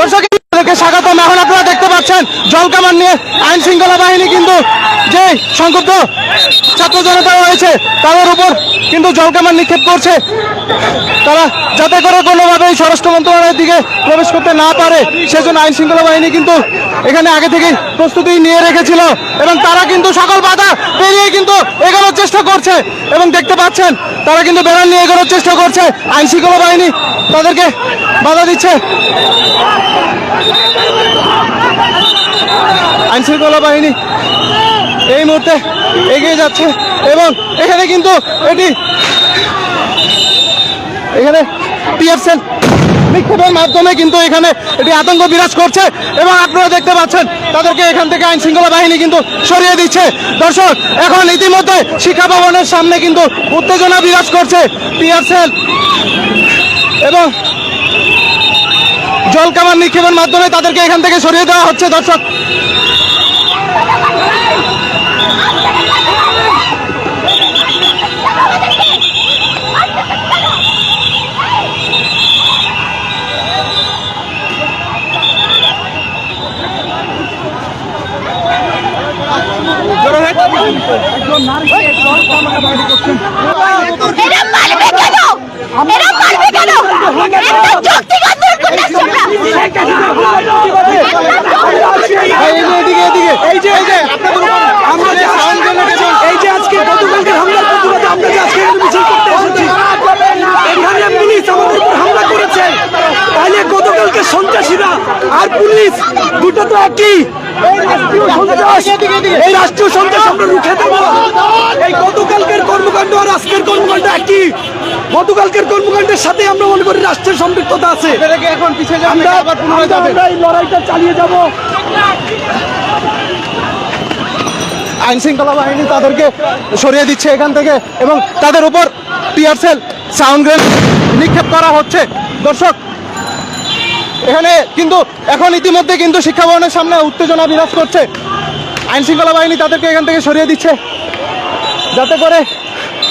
দর্শক আপনাদেরকে স্বাগতম এখন আপনারা দেখতে পাচ্ছেন জলকামান নিয়ে আইন শৃঙ্খলা বাহিনী কিন্তু যে সংক্ষুব্ধ ছাত্র জনতা রয়েছে, তাদের উপর কিন্তু জলকামান নিক্ষেপ করছে। তারা যাতে করে কোনোভাবেই স্বরাষ্ট্র মন্ত্রণালয়ের দিকে প্রবেশ করতে না পারে, সেজন্য আইন শৃঙ্খলা বাহিনী কিন্তু এখানে আগে থেকেই প্রস্তুতি নিয়ে রেখেছিল এবং তারা কিন্তু সকল বাধা পেরিয়ে কিন্তু এগোনোর চেষ্টা করছে এবং দেখতে পাচ্ছেন, তারা কিন্তু বেড়াল নিয়ে এগোনোর চেষ্টা করছে। আইন শৃঙ্খলা বাহিনী তাদেরকে বাধা দিচ্ছে। আইন শৃঙ্খলা বাহিনী এই মুহূর্তে এগিয়ে যাচ্ছে এবং এখানে কিন্তু এটি এখানে টিএফসেল নিক্ষেপের মাধ্যমে কিন্তু এখানে এটি আতঙ্ক বিরাজ করছে এবং আপনারা দেখতে পাচ্ছেন, তাদেরকে এখান থেকে আইন শৃঙ্খলা বাহিনী কিন্তু সরিয়ে দিচ্ছে। দর্শক, এখন ইতিমধ্যে শিক্ষা ভবনের সামনে কিন্তু উত্তেজনা বিরাজ করছে টিএফসেল এবং জল নিক্ষেপের মাধ্যমে তাদেরকে এখান থেকে সরিয়ে দেওয়া হচ্ছে। দর্শক এরা পারবে কেন? এরা পারবে কেন? একটা যৌক্তিক আন্দোলন করলে এই যে এদিকে এদিকে এই যে এই যে আপনাদের উপর আমরা যে সাউন্ড জেনারেশন এই যে আজকে গতকালকে হামলার প্রতিবাদে আমরা যে আজকে এখানে মিছিল করতে এসেছি এখানে পুলিশ আমাদের উপর হামলা করেছে তাহলে গতকালকে সন্ত্রাসীরা আর পুলিশ দুটো তো একই। এই রাষ্ট্রীয় সন্ত্রাস আমরা রুখে দেবো। এই গতকালকের কর্মকাণ্ড আর আজকের কর্মকাণ্ড একই। গতকালকের কর্মকাণ্ডের সাথে আমরা মনে করি রাষ্ট্রের সম্পৃক্ততা আছে। আমরা এই লড়াইটা চালিয়ে যাব। আইন শৃঙ্খলা বাহিনী তাদেরকে সরিয়ে দিচ্ছে এখান থেকে এবং তাদের উপর টিয়ারসেল সাউন্ড নিক্ষেপ করা হচ্ছে। দর্শক এখানে কিন্তু এখন ইতিমধ্যে কিন্তু শিক্ষা ভবনের সামনে উত্তেজনা বিরাজ করছে। আইন শৃঙ্খলা বাহিনী তাদেরকে এখান থেকে সরিয়ে দিচ্ছে। যাতে করে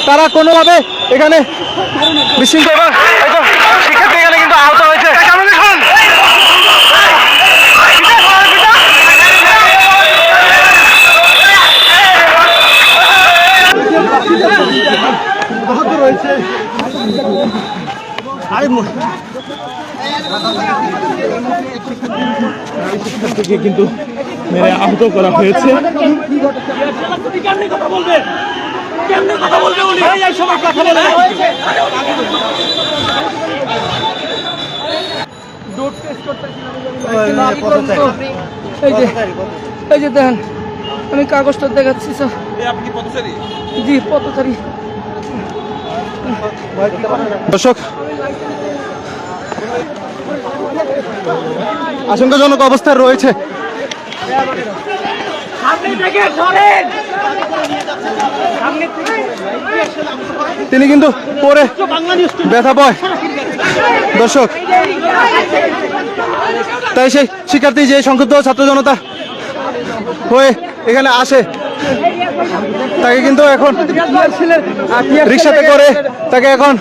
তারা কোনোভাবে এখানে বিশৃঙ্খলা শিক্ষার্থী এখানে কিন্তু আহত হয়েছে। থেকে কিন্তু মেরে আহত করা হয়েছে। এই যে এই যে দেখেন আমি কাগজটা দেখাচ্ছি স্যার। জি পথচারী। দর্শক আশঙ্কাজনক অবস্থায় রয়েছে। তিনি কিন্তু পরে ব্যথা পায়। দর্শক তাই সেই শিক্ষার্থী যে সংক্ষুব্ধ ছাত্র জনতা হয়ে এখানে আসে তাকে কিন্তু এখন রিক্সাতে করে তাকে এখন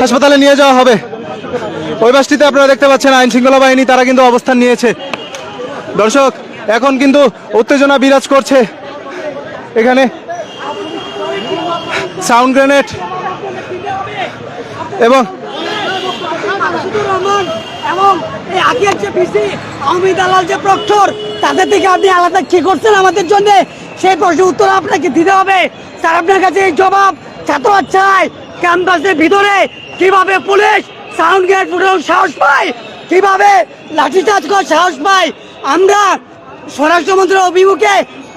হাসপাতালে নিয়ে যাওয়া হবে। ওই বাসটিতে আপনারা দেখতে পাচ্ছেন আইন শৃঙ্খলা বাহিনী, তারা কিন্তু অবস্থান নিয়েছে। দর্শক, এখন কিন্তু উত্তেজনা বিরাজ করছে। এখানে সাউন্ড গ্রেনেড এবং এই যে দালাল যে প্রক্টর তাদের থেকে আপনি আলাদা করছেন আমাদের উত্তর আপনাকে দিতে হবে। স্যার, আপনার কাছে এই জবাব চাই ক্যাম্পাসের ভিতরে, কীভাবে পুলিশ সাউন্ড গেট ফুটানোর সাহস পায় কীভাবে লাঠিচার্জ করার সাহস পায় আমরা স্বরাষ্ট্রমন্ত্রীর অভিমুখে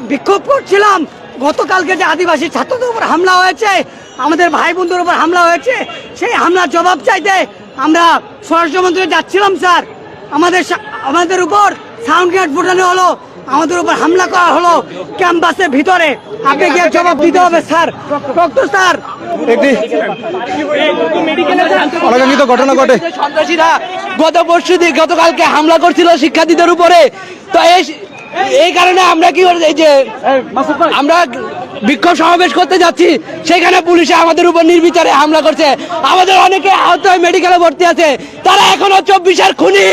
বিক্ষোভ করছিলাম। গতকালকে যে আদিবাসী ছাত্রদের উপর হামলা হয়েছে, আমাদের ভাই বোনদের উপর হামলা হয়েছে, সেই হামলার জবাব চাইতে আমরা স্বরাষ্ট্রমন্ত্রী যাচ্ছিলাম, স্যার। আমাদের আমাদের উপর সাউন্ড গেট ফুটানো হলো। আমাদের উপর হামলা করা হলো ক্যাম্পাসের ভিতরে। আপনি গিয়ে জবাব দিতে হবে স্যার। Doctor sir. একটি অনাকাঙ্ক্ষিত ঘটনা ঘটে। সন্ত্রাসীরা গত পরশু গতকালকে হামলা করছিল শিক্ষার্থীদের উপরে। তো এই এই কারণে আমরা কি করে এই যে আমরা বিক্ষোভ সমাবেশ করতে যাচ্ছি সেখানে পুলিশে আমাদের উপর নির্বিচারে হামলা করছে। আমাদের অনেকে আহত হয়ে মেডিকেলে ভর্তি আছে। তারা এখনও চব্বিশের খুনি।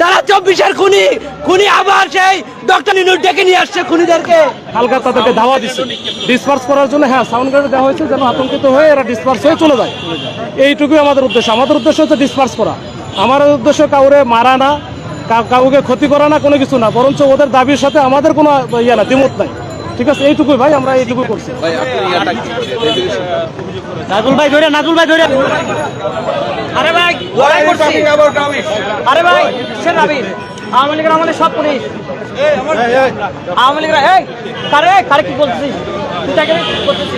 তারা চব্বিশের খুনি খুনি আবার সেই ডক্টর নিনুর ডেকে নিয়ে আসছে খুনিদেরকে। হালকা তাদেরকে ধাওয়া দিচ্ছে ডিসপার্স করার জন্য হ্যাঁ সাউন্ড গার্ডে দেওয়া হয়েছে যেন আতঙ্কিত হয়ে এরা ডিসপার্স হয়ে চলে যায়। এইটুকুই আমাদের উদ্দেশ্য। আমাদের উদ্দেশ্য হচ্ছে ডিসপার্স করা। আমার উদ্দেশ্য কাউরে মারা না কাউকে ক্ষতি করা না, কোনো কিছু না। বরঞ্চ ওদের দাবির সাথে আমাদের কোনো ইয়ে না, দ্বিমত নাই। ঠিক আছে এইটুকুই ভাই আমরা এইটুকু করছি। নাজুল ভাই ধরে নাজুল ভাই ধরে। আরে ভাই লড়াই করছি। আরে ভাই সে নাবির আওয়ামী লীগের আমাদের সব পুলিশ। আওয়ামী লীগের এই কারে কারে কি বলছিস? তুই তাকে কি বলছিস?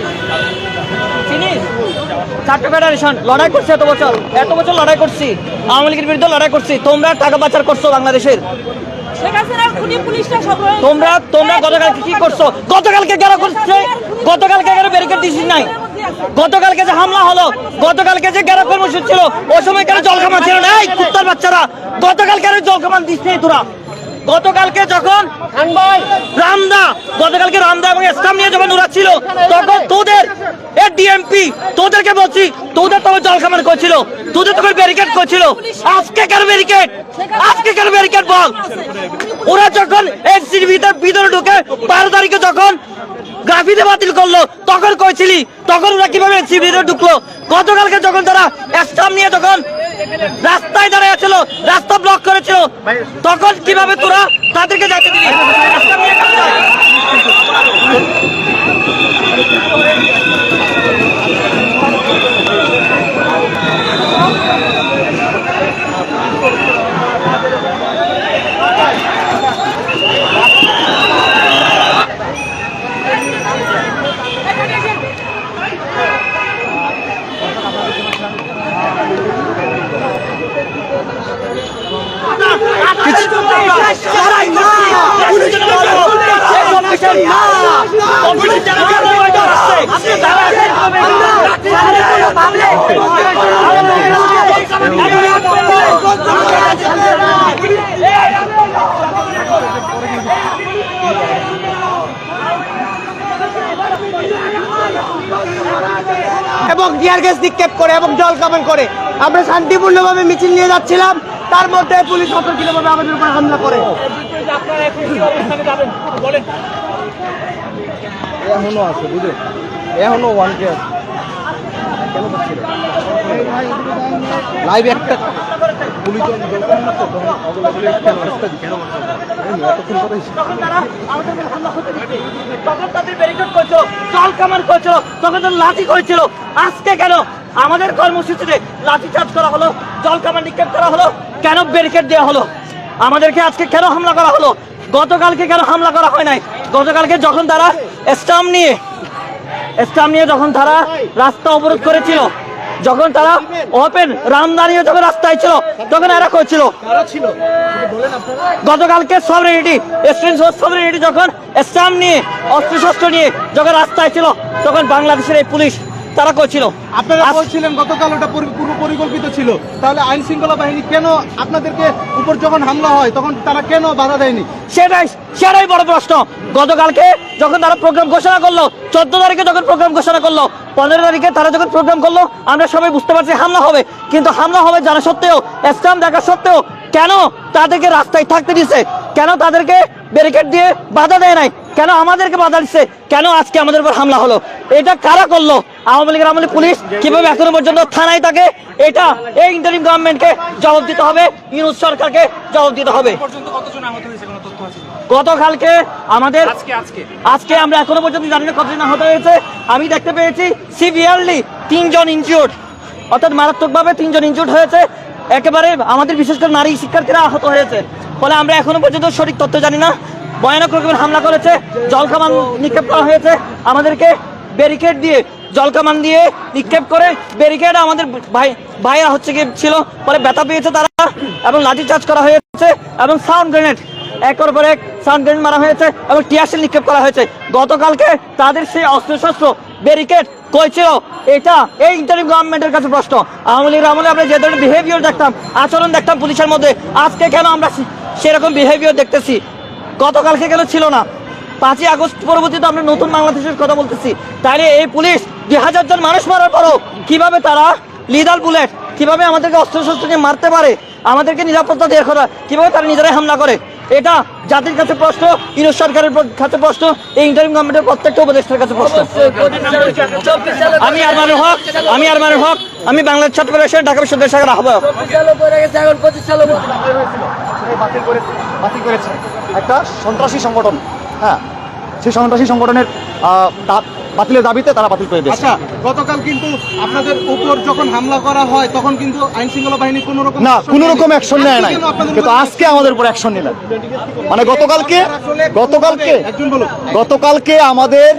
চিনিস? চারটে ফেডারেশন লড়াই করছি এত বছর। এত বছর লড়াই করছি। আওয়ামী লীগের বিরুদ্ধে লড়াই করছি। তোমরা টাকা পাচার করছ বাংলাদেশের। তোমরা তোমরা গতকালকে কি করছ? গতকালকে কেন করছে? গতকালকে কেন ব্যারিকেড দিছিস নাই? গতকালকে যে হামলা হলো, গতকালকে যে গ্যারা কর্মসূচি ছিল, ওই সময় কেন জল কামান ছিল না? এই কুত্তার বাচ্চারা, গতকাল কেন জল কামান দিস নাই তোরা? গতকালকে যখন রামদা, গতকালকে রামদা এবং ইসলাম নিয়ে যখন ওরা ছিল, তখন তোদের এ ডিএমপি তোদেরকে বলছি, তোদের তখন জল কামান করছিল, তোদের তখন ব্যারিকেড করছিল। আজকে কেন ব্যারিকেড আজকে কেন ব্যারিকেড বল? ওরা যখন এনসির ভিতরে ভিতরে ঢুকে বারো তারিখে যখন গ্রাফিতে বাতিল করল, তখন কইছিলি, তখন ওরা কীভাবে এনসির ভিতরে ঢুকলো? গতকালকে যখন তারা স্টাম নিয়ে যখন রাস্তায় দাঁড়িয়ে ছিল রাস্তা ব্লক করেছিল। তখন কীভাবে তোরা তাদেরকে যাইতে দিলি? এবং টিয়ার গ্যাস নিক্ষেপ করে এবং জল কামান করে। আমরা শান্তিপূর্ণভাবে মিছিল নিয়ে যাচ্ছিলাম। তার মধ্যে পুলিশ অতর্কিতভাবে আমাদের উপর হামলা করে। এখনও আছে, বুঝলেন? এখনও ওয়ান কে আছে লাইভ একটা লাঠি করেছিল। আজকে কেন? আমাদের কর্মসূচিতে লাঠি চার্জ করা হলো জল কামান নিক্ষেপ করা হলো, কেন ব্যারিকেড দেওয়া হলো? আমাদেরকে আজকে কেন হামলা করা হলো? গতকালকে কেন হামলা করা হয় নাই? গতকালকে যখন তারা স্টাম্প নিয়ে স্টাম্প নিয়ে যখন তারা রাস্তা অবরোধ করেছিল যখন তারা ওপেন রামদানিও যখন রাস্তায় ছিল তখন এরা করছিল। গতকালকে সব সবরেনিটি সব রেডি যখন ইসলাম নিয়ে অস্ত্রশস্ত্র নিয়ে যখন রাস্তায় ছিল তখন বাংলাদেশের এই পুলিশ তারা করছিল আপনারা বলছিলেন গতকাল ওটা পরি- পূর্ব পরিকল্পিত ছিল। তাহলে আইন শৃঙ্খলা বাহিনী কেন আপনাদেরকে উপর যখন হামলা হয় তখন তারা কেন বাধা দেয়নি? সেটাই সেটাই বড় প্রশ্ন। গতকালকে যখন তারা প্রোগ্রাম ঘোষণা করল চোদ্দ তারিখে যখন প্রোগ্রাম ঘোষণা করল পনেরো তারিখে তারা যখন প্রোগ্রাম করল আমরা সবাই বুঝতে পারছি হামলা হবে। কিন্তু হামলা হবে জানা সত্ত্বেও স্টাম্প দেখা সত্ত্বেও কেন তাদেরকে রাস্তায় থাকতে দিছে? কেন তাদেরকে ব্যারিকেড দিয়ে বাধা দেয় নাই। কেন আমাদেরকে বাধা দিচ্ছে কেন আজকে আমাদের উপর হামলা হলো? এটা কারা করল? আওয়ামী লীগের আমলে পুলিশ কীভাবে এখনও পর্যন্ত থানায় থাকে এটা এই ইন্টারিম গভর্নমেন্টকে জবাব দিতে হবে ইউনুস সরকারকে জবাব দিতে হবে। গতকালকে আমাদের আজকে আমরা এখনও পর্যন্ত জানি না কতজন আহত হয়েছে। আমি দেখতে পেয়েছি সিভিয়ারলি তিনজন ইনজিওর্ড অর্থাৎ মারাত্মকভাবে তিনজন ইনজিওর্ড হয়েছে। একেবারে আমাদের বিশেষ করে নারী শিক্ষার্থীরা আহত হয়েছে। ফলে আমরা এখনও পর্যন্ত সঠিক তথ্য জানি না। ভয়ানক রকমের হামলা করেছে, জলকামান নিক্ষেপ করা হয়েছে। আমাদেরকে ব্যারিকেড দিয়ে, জলকামান দিয়ে নিক্ষেপ করে ব্যারিকেড আমাদের ভাই ভাইয়া হচ্ছে কি ছিল। পরে ব্যথা পেয়েছে তারা এবং লাঠি চার্জ করা হয়েছে এবং সাউন্ড গ্রেনেড একের পর এক সাউন্ড গ্রেনেড মারা হয়েছে এবং টিয়ারশেল নিক্ষেপ করা হয়েছে। গতকালকে তাদের সেই অস্ত্রশস্ত্র ব্যারিকেড কই এটা এই ইন্টারিম গভর্নমেন্টের কাছে প্রশ্ন। আওয়ামী লীগের আমলে আমরা যে ধরনের বিহেভিয়ার দেখতাম, আচরণ দেখতাম পুলিশের মধ্যে, আজকে কেন আমরা সেরকম বিহেভিয়ার দেখতেছি? গতকালকে কেন ছিল না? পাঁচই আগস্ট পরবর্তীতে আমরা নতুন বাংলাদেশের কথা বলতেছি। তাহলে এই পুলিশ দুই হাজার জন মানুষ মারার পরও কীভাবে তারা লিদাল বুলেট কীভাবে আমাদেরকে অস্ত্র শস্ত্র নিয়ে মারতে পারে? আমাদেরকে নিরাপত্তা দেওয়ার কথা কীভাবে তারা নিজেরাই হামলা করে? এটা জাতির কাছে প্রশ্ন ইউনিট সরকারের কাছে প্রশ্ন, এই ইন্টারিম গভর্নমেন্টের প্রত্যেকটা উপদেষ্টার কাছে প্রশ্ন। আমি আরমানের হক, আমি আরমানের হক, আমি বাংলাদেশ ছাত্র ফেডারেশন ঢাকা বিশ্ববিদ্যালয় শাখার আহ্বায়ক। একটা সন্ত্রাসী সংগঠন হ্যাঁ। সেই সন্ত্রাসী সংগঠনের বাতিলের দাবিতে তারা বাতিল করে দিয়েছে। আচ্ছা গতকাল কিন্তু আপনাদের উপর যখন হামলা করা হয় তখন কিন্তু আইন শৃঙ্খলা বাহিনী কোনো রকম না কোনো রকম অ্যাকশন নেয় নাই। কিন্তু আজকে আমাদের উপর অ্যাকশন নিলেন। মানে গতকালকে গতকালকে গতকালকে আমাদের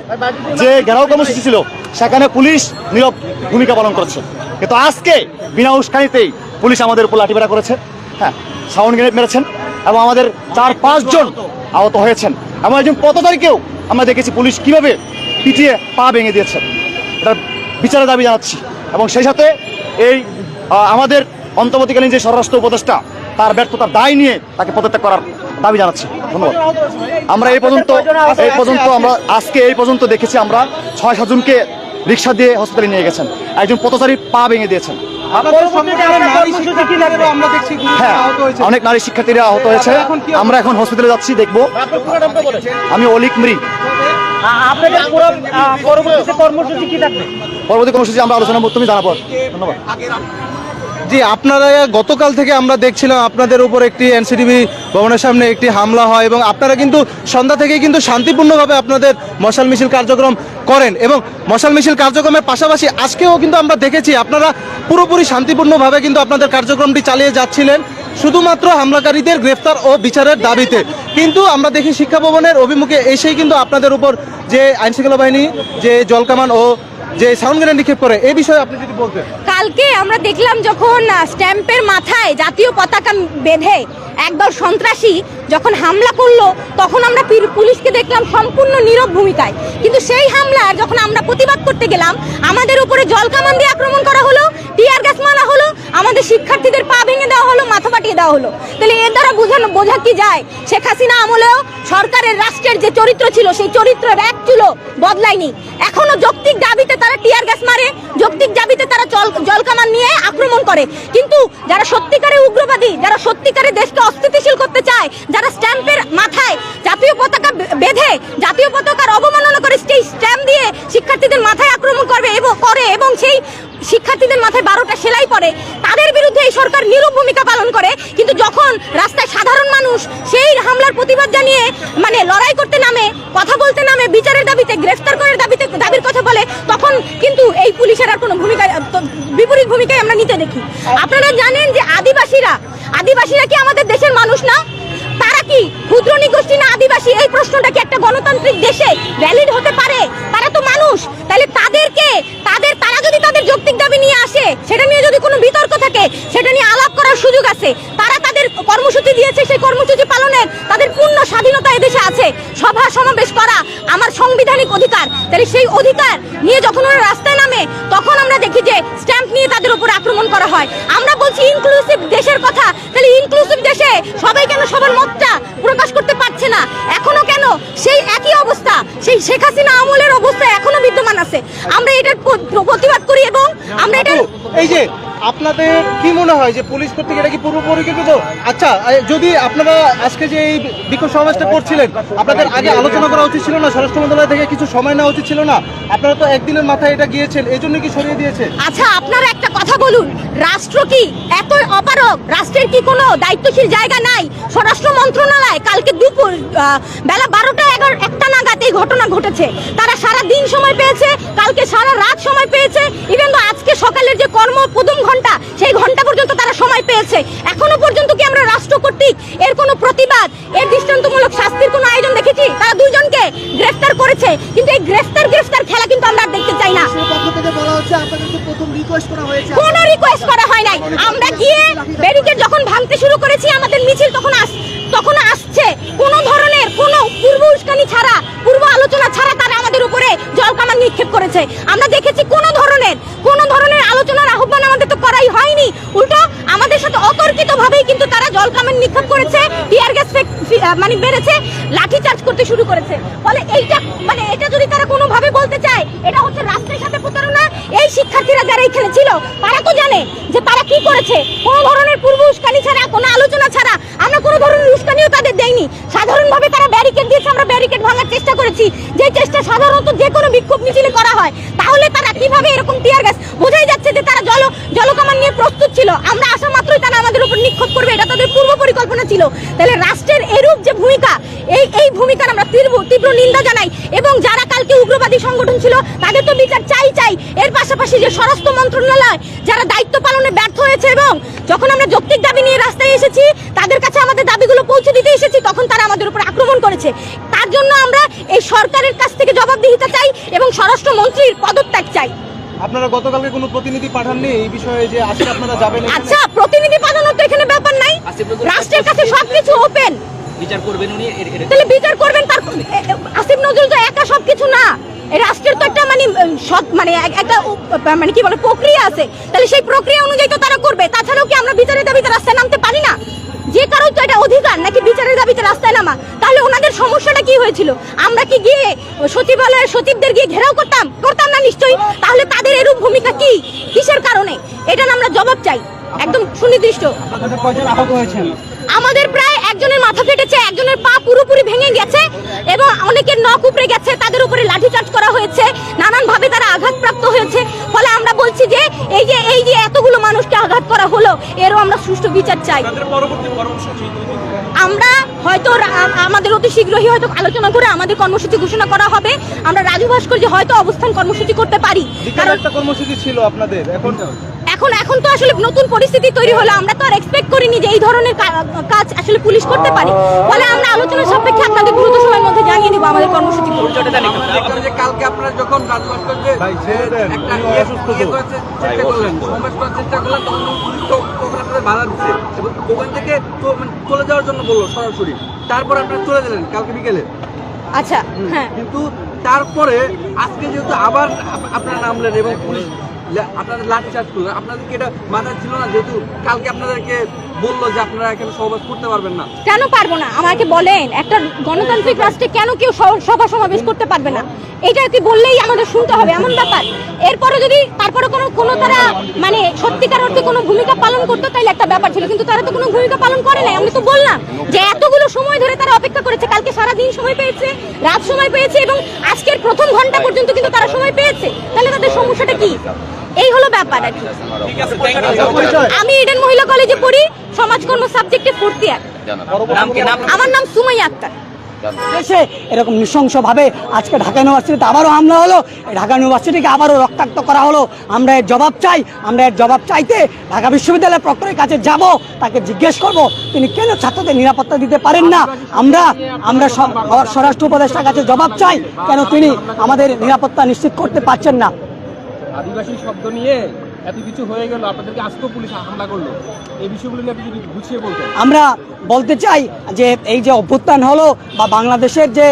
যে ঘেরাও কর্মসূচি ছিল সেখানে পুলিশ নীরব ভূমিকা পালন করেছে। কিন্তু আজকে বিনা উস্কানিতেই পুলিশ আমাদের উপর লাঠিপেটা করেছে। হ্যাঁ সাউন্ড গ্রেনেড মেরেছেন এবং আমাদের চার পাঁচজন আহত হয়েছেন। এবং একজন পথচারীকেও আমরা দেখেছি পুলিশ কীভাবে পিটিয়ে পা ভেঙে দিয়েছেন এটা বিচারের দাবি জানাচ্ছি। এবং সেই সাথে এই আমাদের অন্তর্বর্তীকালীন যে স্বরাষ্ট্র উপদেষ্টা, তার ব্যর্থতার দায় নিয়ে তাকে পদত্যাগ করার দাবি জানাচ্ছি। ধন্যবাদ। আমরা এই পর্যন্ত এই পর্যন্ত আমরা, আজকে এই পর্যন্ত দেখেছি আমরা ছয় সাতজনকে রিক্সা দিয়ে হসপিটালে নিয়ে গেছেন। একজন পথচারী পা ভেঙে দিয়েছেন। হ্যাঁ অনেক নারী শিক্ষার্থীরা আহত হয়েছে। আমরা এখন হসপিটালে যাচ্ছি দেখব। আমি অলিক মৃ। পরবর্তী কর্মসূচি আমরা আলোচনা তুমি জানাব। ধন্যবাদ। জি, আপনারা গতকাল থেকে আমরা দেখছিলাম আপনাদের উপর একটি এনসিটিভি ভবনের সামনে একটি হামলা হয় এবং আপনারা কিন্তু সন্ধ্যা থেকেই কিন্তু শান্তিপূর্ণভাবে আপনাদের মশাল মিছিল কার্যক্রম করেন এবং মশাল মিছিল কার্যক্রমের পাশাপাশি আজকেও কিন্তু আমরা দেখেছি আপনারা পুরোপুরি শান্তিপূর্ণভাবে কিন্তু আপনাদের কার্যক্রমটি চালিয়ে যাচ্ছিলেন, শুধুমাত্র হামলাকারীদের গ্রেফতার ও বিচারের দাবিতে। কিন্তু আমরা দেখি শিক্ষা ভবনের অভিমুখে এসেই কিন্তু আপনাদের উপর যে আইনশৃঙ্খলা বাহিনী, যে জলকামান ও যে সাউন্ড গ্রেনেড নিক্ষেপ করে, এই বিষয়ে আপনি যদি বলতেন। কালকে আমরা দেখলাম যখন স্ট্যাম্পের মাথায় জাতীয় পতাকা বেঁধে একদল সন্ত্রাসী যখন হামলা করল, তখন আমরা পুলিশকে দেখলাম সম্পূর্ণ নীরব ভূমিকায়। কিন্তু সেই হামলার যখন আমরা প্রতিবাদ করতে গেলাম, আমাদের উপরে জল কামান দিয়ে আক্রমণ করা হলো, টিয়ার গ্যাস মারা হলো, আমাদের শিক্ষার্থীদের পা ভেঙে দেওয়া হলো, মাথা ফাটিয়ে দেওয়া হলো। তাহলে এর দ্বারা বোঝানো বোঝা কি যায়? শেখ হাসিনা আমলেও সরকারের রাষ্ট্রের যে চরিত্র ছিল, সেই চরিত্রের এক ছিল বদলায়নি। এখনও যৌক্তিক দাবিতে তারা টিয়ার গ্যাস মারে, যৌক্তিক দাবিতে তারা জল জলকামান নিয়ে আক্রমণ করে। কিন্তু যারা সত্যিকারের উগ্রবাদী, যারা সত্যিকারের দেশকে অস্থিতিশীল করতে চায়, যারা স্ট্যাম্পের মাথায় জাতীয় পতাকা বেঁধে, জাতীয় পতাকার অবমাননা করে সেই স্ট্যাম্প দিয়ে শিক্ষার্থীদের মাথায় আক্রমণ করবে এবং করে এবং সেই শিক্ষার্থীদের মাথায় বারোটা সেলাই পড়ে তাদের বিরুদ্ধে এই সরকার নীরব ভূমিকা পালন করে। কিন্তু যখন রাস্তায় সাধারণ মানুষ সেই হামলার প্রতিবাদ জানিয়ে মানে লড়াই করতে নামে, কথা বলতে নামে, বিচারের দাবিতে, গ্রেফতার করার দাবিতে দাবির বলে, তখন কিন্তু এই পুলিশের আর কোনো ভূমিকা বিপরীত ভূমিকায় আমরা নিতে দেখি। আপনারা জানেন যে আদিবাসীরা আদিবাসীরা কি আমাদের দেশের মানুষ না? তারা কি ক্ষুদ্র নিগোষ্ঠী না আদিবাসী? এই প্রশ্নটা কি একটা গণতান্ত্রিক দেশে ভ্যালিড হতে পারে? তারা তো মানুষ। তাহলে তাদেরকে, তাদের, তারা যদি তাদের যৌক্তিক দাবি নিয়ে আসে, সেটা নিয়ে যদি কোনো বিতর্ক থাকে, সেটা নিয়ে আলাপ করার সুযোগ আছে, তারা কর্মসূচি দিয়েছে সেই কর্মসূচি পালনের তাদের পূর্ণ স্বাধীনতা এদেশে আছে। সভা সমাবেশ করা আমার সাংবিধানিক অধিকার। তাহলে সেই অধিকার নিয়ে যখন ওরা রাস্তায় নামে তখন আমরা দেখি যে স্ট্যাম্প নিয়ে তাদের উপর আক্রমণ করা হয়। আমরা বলছি ইনক্লুসিভ দেশের কথা। তাহলে ইনক্লুসিভ দেশে সবাই কেন সবার মতটা প্রকাশ করতে পারছে না? এখনও কেন? সেই একই অবস্থা। সেই শেখ হাসিনা আমলের অবস্থা এখনও বিদ্যমান আছে। আমরা এটার প্রতিবাদ করি এবং আমরা এটা এই যে আপনাদের কি মনে হয় যে পুলিশ কর্তৃক এটা কি পূর্ব পরিকল্পিত? আচ্ছা যদি আপনারা আজকে যে এই বিক্ষোভ সমাবেশটা করছিলেন, আপনাদের আগে আলোচনা করা উচিত ছিল না? স্বরাষ্ট্র মন্ত্রণালয় থেকে কিছু সময় নেওয়া উচিত ছিল না? আপনারা তো একদিনের মাথায় এটা গিয়েছেন এই জন্য কি সরিয়ে দিয়েছে আচ্ছা আপনারা একটা কথা বলুন, রাষ্ট্র কি এত অপারক রাষ্ট্রের কি কোনো দায়িত্বশীল জায়গা নাই? স্বরাষ্ট্র মন্ত্রণালয় কালকে দুপুর বেলা বারোটা এগারো, একটা নাগাদ এই ঘটনা ঘটেছে। তারা সারা দিন সময় পেয়েছে, কালকে সারা রাত সময় পেয়েছে। ইভেন আজকে সকালের যে কর্ম প্রথম ঘণ্টা সেই ঘণ্টা পর্যন্ত তারা সময় পেয়েছে। এখনও পর্যন্ত কি আমরা রাষ্ট্র কর্তৃক এর কোনো প্রতিবাদ এর দৃষ্টান্তমূলক শাস্তির কোনো আয়োজন দেখেছি? তারা দুইজনকে গ্রেফতার করেছে কিন্তু এই গ্রেফতার গ্রেফতার খেলা কিন্তু আমরা আর দেখতে চাই না। কোনো রিকোয়েস্ট করা হয় নাই। আমরা গিয়ে ব্যারিকেড যখন ভাঙতে শুরু করেছি আমাদের মিছিল তখন আস তখন আসছে। কোনো ধরনের কোনো পূর্ব উস্কানি ছাড়া পূর্ব আলোচনা ছাড়া তারা আমাদের উপরে জল কামান নিক্ষেপ করেছে। আমরা দেখেছি কোনো ধরনের কোনো ধরনের আলোচনার আহ্বান আমাদের তো করাই হয়নি উল্টো আমাদের সাথে অতর্কিত ভাবেই কিন্তু তারা জল কামান নিক্ষেপ করেছে টিয়ার গ্যাস মানে বেড়েছে, লাঠি চার্জ করতে শুরু করেছে। ফলে এইটা মানে এটা যদি তারা কোনোভাবে বলতে চায়, এটা হচ্ছে রাষ্ট্রের সাথে প্রতারণা এই শিক্ষার্থীরা যারা এখানে ছিল, তারা তো জানে যে তারা কি করেছে। কোনো ধরনের পূর্ব উস্কানি ছাড়া, কোনো আলোচনা ছাড়া, আমরা কোনো ধরনের উস্কানিও তাদের দেইনি। সাধারণভাবে তারা ব্যারিকেড দিয়েছে, আমরা ব্যারিকেড ভাঙার চেষ্টা করেছি। যে চেষ্টা সাধারণত যে কোনো বিক্ষোভ মিছিলে করা হয়, তাহলে তারা কীভাবে এরকম টিয়ার গ্যাস বোঝাই যাচ্ছে যে তারা জল, জলকামান নিয়ে প্রস্তুত ছিল। আমরা আসা মাত্রই তারা আমাদের উপর নিক্ষেপ করবে, এটা তাদের পূর্ব পরিকল্পনা ছিল। তাহলে রাষ্ট্রের এরূপ যে ভূমিকা, এই এই ভূমিকার আমরা তীব্র তীব্র নিন্দা জানাই। এবং যারা কালকে উগ্রবাদী সংগঠন ছিল, তাদের তো বিচার চাই চাই। এর পাশাপাশি যে স্বরাষ্ট্র মন্ত্রণালয় যারা দায়িত্ব পালনে ব্যর্থ হয়েছে এবং যখন আমরা যৌক্তিক দাবি নিয়ে রাস্তায় এসেছি তাদের কাছে আমাদের দাবিগুলো পৌঁছে দিতে এসেছি তখন তারা আমাদের উপর আক্রমণ করেছে। তার জন্য আমরা এই সরকারের কাছ থেকে জবাবদিহিতা চাই এবং স্বরাষ্ট্র মন্ত্রীর পদত্যাগ চাই। আপনারা গতকালকে কোনো প্রতিনিধি পাঠাননি? এই বিষয়ে যে আজকে আপনারা যাবেন আচ্ছা প্রতিনিধি পাঠানোর তো এখানে ব্যাপার নাই। রাষ্ট্রের কাছে সবকিছু ওপেন বিচার করবেন উনি তাহলে বিচার করবেন তার আসিফ নজরুল তো একা সবকিছু না। রাষ্ট্রের তো একটা মানে সৎ মানে একটা মানে কি বলে প্রক্রিয়া আছে। তাহলে সেই প্রক্রিয়া অনুযায়ী তো তারা করবে। তাছাড়াও কি আমরা বিচারের দাবিতে রাস্তায় নামতে পারি না? যে কারও তো এটা অধিকার নাকি বিচারের দাবিতে রাস্তায় নামা? তাহলে ওনাদের সমস্যাটা কি হয়েছিল? আমরা কি গিয়ে সচিবালয়ের সচিবদের গিয়ে ঘেরাও করতাম? করতাম না নিশ্চয়ই? তাহলে তাদের এরূপ ভূমিকা কি? কিসের কারণে? এটা না আমরা জবাব চাই। একদম সুনির্দিষ্ট। আমাদের প্রায় একজনের মাথা ফেটেছে, একজনের পা পুরোপুরি ভেঙে গেছে এবং অনেকের নখ উপড়ে গেছে, তাদের উপরে লাঠিচার্জ করা হয়েছে, নানানভাবে তারা আঘাতপ্রাপ্ত হয়েছে। ফলে আমরা বলছি যে এই যে এই যে এতগুলো মানুষকে আঘাত করা হলো এরও আমরা সুষ্ঠু বিচার চাই। আমরা হয়তো আমাদের অতি শীঘ্রই হয়তো আলোচনা করে আমাদের কর্মসূচি ঘোষণা করা হবে। আমরা রাজু ভাস্কর্যে হয়তো অবস্থান কর্মসূচি করতে পারি। কারণ একটা কর্মসূচি ছিল আপনাদের এখন? এখন এখন তো আসলে নতুন পরিস্থিতি তৈরি হলো। আমরা তো আর এক্সপেক্ট করিনি যে এই ধরনের কাজ আসলে পুলিশ করতে পারে। ফলে আমরা আলোচনা সাপেক্ষে আপনাদের দ্রুত সময়ের মধ্যে জানিয়ে দিব আমাদের কর্মসূচি কালকে আপনারা যখন রাজভাস্কর্যে ভাই, একটা উনি অসুস্থ তো। করার চে- চেষ্টা করলেন সমাবেশ করার চেষ্টা করলেন তখন পুলিশ তো আপনাদের বাধা দিচ্ছে। এবং ওখান থেকে মানে চলে যাওয়ার জন্য বলল সরাসরি। তারপর আপনারা চলে গেলেন কালকে বিকেলে। আচ্ছা হ্যাঁ। কিন্তু তারপরে আজকে যেহেতু আবার আপ- আপনারা নামলেন এবং পুলিশ আপনাদের লাঠি চার্জ করলেন আপনাদেরকে এটা মাথায় ছিল না, যেহেতু কালকে আপনাদেরকে বলল যে আপনারা এখানে সমাবেশ করতে পারবেন না। কেন পারব না? আমাকে বলেন, একটা গণতান্ত্রিক রাষ্ট্রে কেন কেউ সভা সমাবেশ করতে পারবে না? এটা কি বললেই আমাদের শুনতে হবে, এমন ব্যাপার। এরপরে যদি তারপরে কোনো কোনো তারা মানে সত্যিকার অর্থে কোনো ভূমিকা পালন করতো তাহলে একটা ব্যাপার ছিল। কিন্তু তারা তো কোনো ভূমিকা পালন করে নাই, আমি তো বললাম যে এতগুলো সময় ধরে তারা অপেক্ষা করেছে। কালকে সারা দিন সময় পেয়েছে, রাত সময় পেয়েছে, এবং আজকের প্রথম ঘণ্টা পর্যন্ত কিন্তু তারা সময় পেয়েছে। তাহলে তাদের সমস্যাটা কি? এই হলো ব্যাপার আর কি। আমি ইডেন মহিলা কলেজে পড়ি, সমাজকর্ম সাবজেক্টে কি নাম আমার নাম সুমাইয়া আক্তার। দেশে এরকম নৃশংসভাবে আজকে ঢাকা ইউনিভার্সিটিতে আবারও হামলা হলো ঢাকা ইউনিভার্সিটিকে আবারও রক্তাক্ত করা হলো। আমরা এর জবাব চাই, আমরা এর জবাব চাইতে ঢাকা বিশ্ববিদ্যালয়ের প্রক্টরের কাছে যাব, তাকে জিজ্ঞেস করব, তিনি কেন ছাত্রদের নিরাপত্তা দিতে পারেন না? আমরা আমরা স্বরাষ্ট্র উপদেষ্টার কাছে জবাব চাই, কেন তিনি আমাদের নিরাপত্তা নিশ্চিত করতে পারছেন না? আদিবাসী শব্দ নিয়ে এত কিছু হয়ে গেল, আপনাদেরকে আজকেও পুলিশ হামলা করল। এই বিষয়গুলো নিয়ে আপনি গুছিয়ে বলতেন। আমরা বলতে চাই যে এই যে অভ্যুত্থান হলো বা বাংলাদেশের যে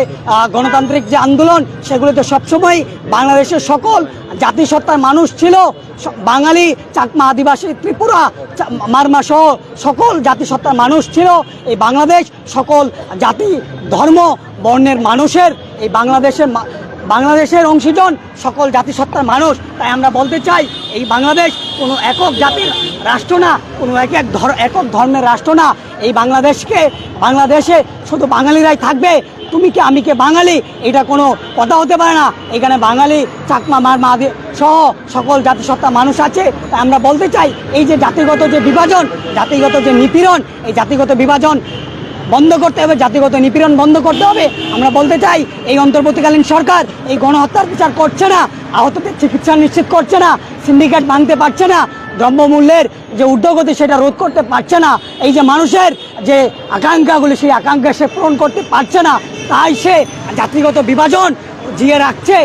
গণতান্ত্রিক যে আন্দোলন, সেগুলোতে সবসময় বাংলাদেশের সকল জাতিসত্তার মানুষ ছিল। বাঙালি, চাকমা আদিবাসী, ত্রিপুরা মারমা সহ সকল জাতিসত্তার মানুষ ছিল। এই বাংলাদেশ সকল জাতি, ধর্ম, বর্ণের মানুষের, এই বাংলাদেশের বাংলাদেশের অংশীজন সকল জাতিসত্তার মানুষ। তাই আমরা বলতে চাই, এই বাংলাদেশ কোনো একক জাতির রাষ্ট্র না, কোনো এক এক ধর, একক ধর্মের রাষ্ট্র না। এই বাংলাদেশকে, বাংলাদেশে শুধু বাঙালিরাই থাকবে। তুমি কি আমি কে বাঙালি? এটা কোনো কথা হতে পারে না। এখানে বাঙালি, চাকমা মার মা সহ সকল জাতিসত্তা মানুষ আছে। তাই আমরা বলতে চাই, এই যে জাতিগত যে বিভাজন, জাতিগত যে নিপীড়ন, এই জাতিগত বিভাজন বন্ধ করতে হবে, জাতিগত নিপীড়ন বন্ধ করতে হবে। আমরা বলতে চাই, এই অন্তর্বর্তীকালীন সরকার এই গণহত্যার বিচার করছে না, আহতদের চিকিৎসা নিশ্চিত করছে না, সিন্ডিকেট ভাঙতে পারছে না, দ্রব্যমূল্যের যে উদ্যোগতি সেটা রোধ করতে পারছে না, এই যে মানুষের যে আকাঙ্ক্ষাগুলি, সেই আকাঙ্ক্ষা সে পূরণ করতে পারছে না, তাই সে জাতিগত বিভাজন জিয়ে রাখছে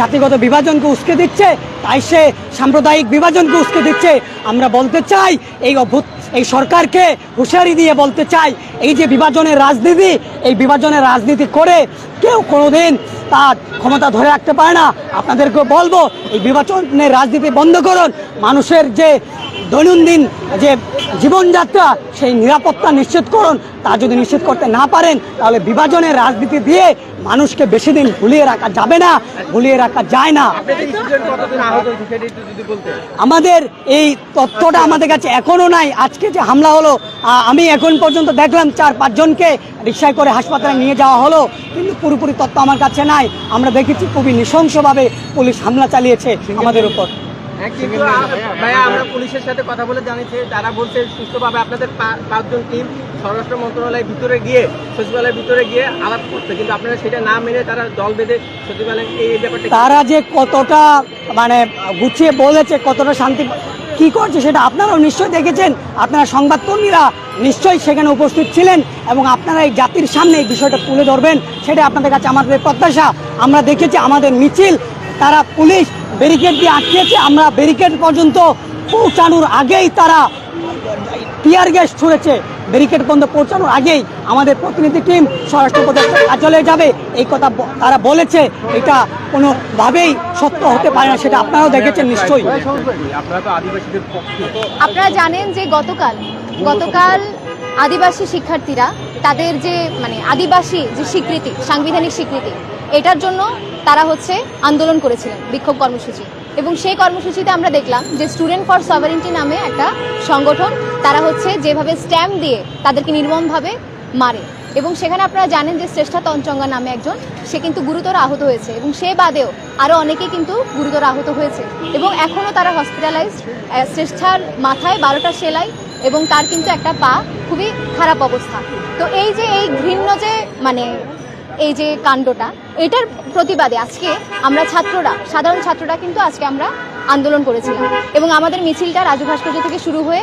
জাতিগত বিভাজনকে উস্কে দিচ্ছে, তাই সে সাম্প্রদায়িক বিভাজনকে উস্কে দিচ্ছে। আমরা বলতে চাই, এই অভ্যুত এই সরকারকে হুঁশিয়ারি দিয়ে বলতে চাই, এই যে বিভাজনের রাজনীতি, এই বিভাজনের রাজনীতি করে কেউ কোনোদিন তার ক্ষমতা ধরে রাখতে পারে না। আপনাদেরকে বলব এই নির্বাচনের রাজনীতি বন্ধ করুন। মানুষের যে দৈনন্দিন যে জীবনযাত্রা সেই নিরাপত্তা নিশ্চিত করুন। তা যদি নিশ্চিত করতে না পারেন তাহলে বিভাজনের রাজনীতি দিয়ে মানুষকে বেশি দিন ভুলিয়ে রাখা যাবে না ভুলিয়ে রাখা যায় না। আমাদের এই তথ্যটা আমাদের কাছে এখনও নাই। আজকে যে হামলা হলো আমি এখন পর্যন্ত দেখলাম চার পাঁচজনকে রিক্সায় করে হাসপাতালে নিয়ে যাওয়া হলো। কিন্তু পুরোপুরি তথ্য আমার কাছে নাই। আমরা দেখেছি খুবই নৃশংসভাবে পুলিশ হামলা চালিয়েছে আমাদের উপর। হ্যাঁ, ভাইয়া আমরা পুলিশের সাথে কথা বলে জানিয়েছি। তারা বলছে সুস্থভাবে আপনাদের পাঁচজন টিম স্বরাষ্ট্র মন্ত্রণালয়ের ভিতরে গিয়ে সচিবালয়ের ভিতরে গিয়ে আলাপ করতে কিন্তু আপনারা সেটা না মেনে তারা দল বেঁধে সচিবালয় এই ব্যাপারটা তারা যে কতটা মানে গুছিয়ে বলেছে কতটা শান্তি কি করছে সেটা আপনারাও নিশ্চয়ই দেখেছেন। আপনারা সংবাদকর্মীরা নিশ্চয়ই সেখানে উপস্থিত ছিলেন এবং আপনারা এই জাতির সামনে এই বিষয়টা তুলে ধরবেন সেটা আপনাদের কাছে আমাদের প্রত্যাশা। আমরা দেখেছি আমাদের মিছিল, তারা পুলিশ ব্যারিকেড দিয়ে আটকেছে, আমরা ব্যারিকেড পর্যন্ত পৌঁছানোর আগেই তারা টিয়ার গ্যাস ছুঁড়েছে। ব্যারিকেড পর্যন্ত পৌঁছানোর আগেই আমাদের প্রতিনিধি টিম স্বরাষ্ট্র উপদেষ্টার কার্যালয়ে যাবে। এই কথা তারা বলেছে এটা কোনোভাবেই সত্য হতে পারে না সেটা আপনারাও দেখেছেন নিশ্চয়ই। আপনারা জানেন যে গতকাল গতকাল আদিবাসী শিক্ষার্থীরা তাদের যে মানে আদিবাসী যে স্বীকৃতি সাংবিধানিক স্বীকৃতি এটার জন্য তারা হচ্ছে আন্দোলন করেছিলেন, বিক্ষোভ কর্মসূচি। এবং সেই কর্মসূচিতে আমরা দেখলাম যে স্টুডেন্ট ফর সভারেন্টি নামে একটা সংগঠন, তারা হচ্ছে যেভাবে স্ট্যাম্প দিয়ে তাদেরকে নির্মমভাবে মারে। এবং সেখানে আপনারা জানেন যে শ্রেষ্ঠা তঞ্চঙ্গা নামে একজন, সে কিন্তু গুরুতর আহত হয়েছে। এবং সে বাদেও আরও অনেকেই কিন্তু গুরুতর আহত হয়েছে। এবং এখনও তারা হসপিটালাইজড শ্রেষ্ঠার মাথায় বারোটা সেলাই এবং তার কিন্তু একটা পা খুবই খারাপ অবস্থা। তো এই যে এই ঘৃণ্য যে মানে এই যে কাণ্ডটা এটার প্রতিবাদে আজকে আমরা ছাত্ররা সাধারণ ছাত্ররা কিন্তু আজকে আমরা আন্দোলন করেছিলাম। এবং আমাদের মিছিলটা রাজু ভাস্কর্য থেকে শুরু হয়ে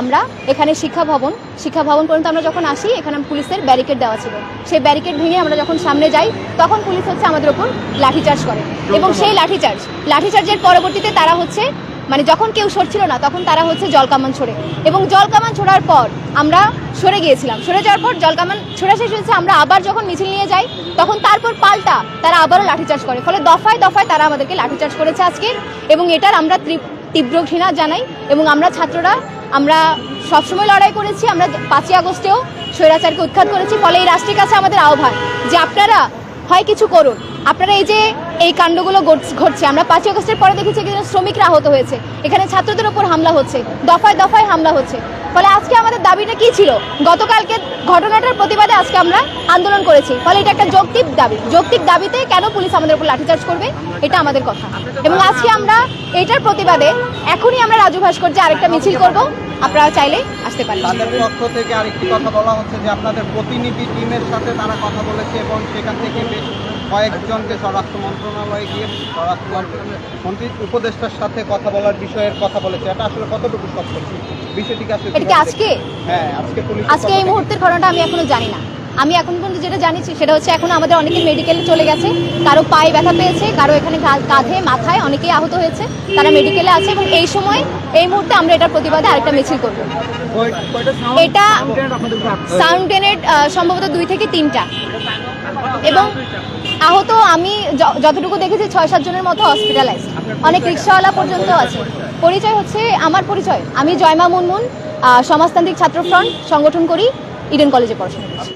আমরা এখানে শিক্ষা ভবন শিক্ষা ভবন পর্যন্ত আমরা যখন আসি এখানে পুলিশের ব্যারিকেড দেওয়া ছিল। সেই ব্যারিকেড ভেঙে আমরা যখন সামনে যাই তখন পুলিশ হচ্ছে আমাদের ওপর লাঠিচার্জ করে। এবং সেই লাঠিচার্জ লাঠিচার্জের পরবর্তীতে তারা হচ্ছে মানে যখন কেউ সরছিল না, তখন তারা হচ্ছে জলকামান ছোড়ে। এবং জলকামান ছোড়ার পর আমরা সরে গিয়েছিলাম। সরে যাওয়ার পর জলকামান ছোড়া শেষ হয়েছে, আমরা আবার যখন মিছিল নিয়ে যাই, তখন তারপর পাল্টা তারা আবারও লাঠিচার্জ করে। ফলে দফায় দফায় তারা আমাদেরকে লাঠিচার্জ করেছে আজকে, এবং এটার আমরা তীব্র ঘৃণা জানাই, এবং আমরা ছাত্ররা, আমরা সবসময় লড়াই করেছি, আমরা পাঁচই আগস্টেও স্বৈরাচারকে উৎখাত করেছি, ফলে এই রাষ্ট্রের কাছে আমাদের আহ্বান যে আপনারা হয় কিছু করুন। আপনারা এই যে এই কাণ্ডগুলো ঘট- ঘটছে, আমরা পাঁচই আগস্টের পরে দেখেছি এখানে শ্রমিকরা আহত হয়েছে। এখানে ছাত্রদের ওপর হামলা হচ্ছে, দফায় দফায় হামলা হচ্ছে। ফলে আজকে আমাদের দাবিটা কি ছিল? গতকালকে ঘটনাটার প্রতিবাদে আজকে আমরা আন্দোলন করেছি। ফলে এটা একটা যৌক্তিক দাবি। যৌক্তিক দাবিতে কেন পুলিশ আমাদের উপর লাঠিচার্জ করবে? এটা আমাদের কথা। এবং আজকে আমরা এটার প্রতিবাদে এখনই আমরা রাজু ভাস্কর্যে আরেকটা মিছিল করব। আপনারা চাইলে আসতে পারেন। তাদের পক্ষ থেকে আরেকটি কথা বলা হচ্ছে যে আপনাদের প্রতিনিধি টিমের সাথে তারা কথা বলেছে এবং সেখান থেকে বেশ কয়েকজনকে স্বরাষ্ট্র মন্ত্রণালয়ে গিয়ে স্বরাষ্ট্র মন্ত্রীর উপদেষ্টার সাথে কথা বলার বিষয়ের কথা বলেছে। এটা আসলে কতটুকু সত্য? বিষয়টিকে আসলে কি আজকে? হ্যাঁ আজকে পুলিশ আজকে এই মুহূর্তের ঘটনাটা আমি এখনও জানি না। আমি এখন পর্যন্ত যেটা জানিছি সেটা হচ্ছে এখন আমাদের অনেকে মেডিকেলে চলে গেছে। কারও পায়ে ব্যথা পেয়েছে কারও এখানে কাঁধে মাথায় অনেকেই আহত হয়েছে। তারা মেডিকেলে আছে এবং এই সময় এই মুহূর্তে আমরা এটার প্রতিবাদে আরেকটা মিছিল করব। এটা সাউন্ড গ্রেনেড সম্ভবত দুই থেকে তিনটা। এবং আহত, আমি যতটুকু দেখেছি ছয় সাতজনের মতো হসপিটালাইজ অনেক রিক্সাওয়ালা পর্যন্ত আছে। পরিচয় হচ্ছে আমার পরিচয়। আমি জয়মা মুনমুন সমাজতান্ত্রিক ছাত্র ফ্রন্ট সংগঠন করি ইডেন কলেজে পড়াশোনা করছি।